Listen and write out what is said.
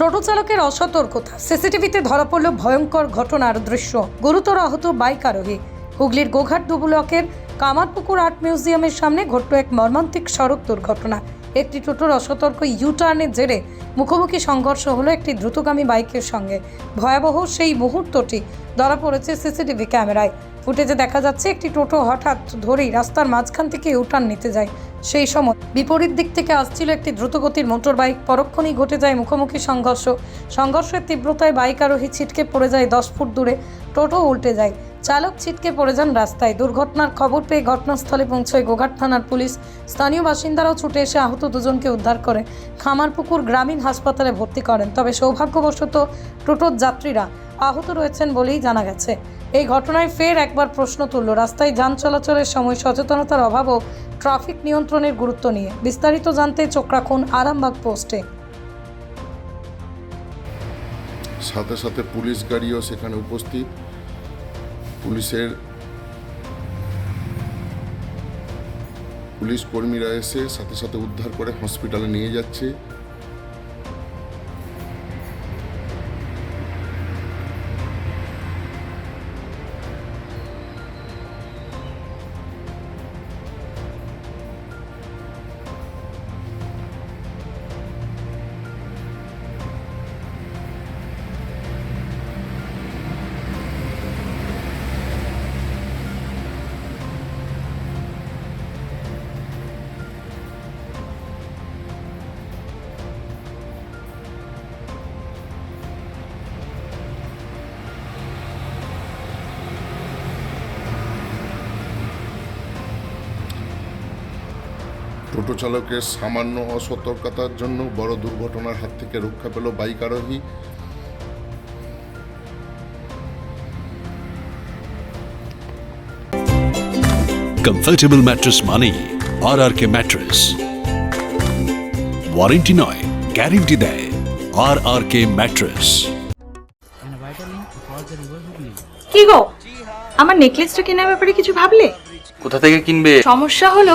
টোটো চালকের অসতর্কতা। সিসিটিভিতে ধরা পড়ল ভয়ঙ্কর ঘটনার দৃশ্য। গুরুতর আহত বাইক আরোহী। হুগলির গোঘাট দু ব্লকের কামারপুকুর আর্ট মিউজিয়ামের সামনে ঘটল এক মর্মান্তিক সড়ক দুর্ঘটনা। একটি টোটোর অসতর্ক ইউটার্নের জেরে মুখোমুখি সংঘর্ষ হলো একটি দ্রুতগামী বাইকের সঙ্গে। ভয়াবহ সেই মুহূর্তটি ধরা পড়েছে সিসিটিভি ক্যামেরায়। ফুটেজে দেখা যাচ্ছে, একটি টোটো হঠাৎ ধরেই রাস্তার মাঝখান থেকে ইউটার্ন নিতে যায়। সেই সময় বিপরীত দিক থেকে আসছিল একটি দ্রুতগতির মোটর বাইক পরক্ষণেই ঘটে যায় মুখোমুখি সংঘর্ষ। সংঘর্ষের তীব্রতায় বাইক আরোহী ছিটকে পড়ে যায় দশ ফুট দূরে। টোটো উল্টে যায়। চালক ছিটকে পড়ে যান রাস্তায়। দুর্ঘটনার খবর পেয়ে ঘটনাস্থলে পৌঁছয় গোঘাট থানার পুলিশ। স্থানীয় বাসিন্দারাও ছুটে এসে আহত দুজনকে উদ্ধার করে। খামারপুকুর গ্রামীণ হাসপাতালে ভর্তি করেন। তবে সৌভাগ্যবশত টোটোর যাত্রীরা আহত রয়েছেন বলেই জানা গেছে। এই ঘটনায় ফের একবার প্রশ্ন তুলল, রাস্তায় যান চলাচলের সময় সচেতনতার অভাব ও ট্রাফিক নিয়ন্ত্রণের গুরুত্ব নিয়ে। বিস্তারিত জানতে চোখ রাখুন আরামবাগ পোস্টে। সাথে সাথে পুলিশ গাড়িও সেখানে উপস্থিত। পুলিশের পুলিশ কর্মীরা এসে সাথে সাথে উদ্ধার করে হসপিটালে নিয়ে যাচ্ছে। টোটো চালকের সামান্য অসতর্কতার জন্য বড় দুর্ঘটনার হাত থেকে রক্ষা পেল বাইক আরোহী। কমফর্টেবল ম্যাট্রেস মানেই R R K mattress warranty নয় গ্যারেন্টি দেয় আর আর কে ম্যাট্রেস. কি গো? আমার নেকলেসটা কেনার ব্যাপারে কিছু ভাবলে? কোথা থেকে কিনবে? সমস্যা হলো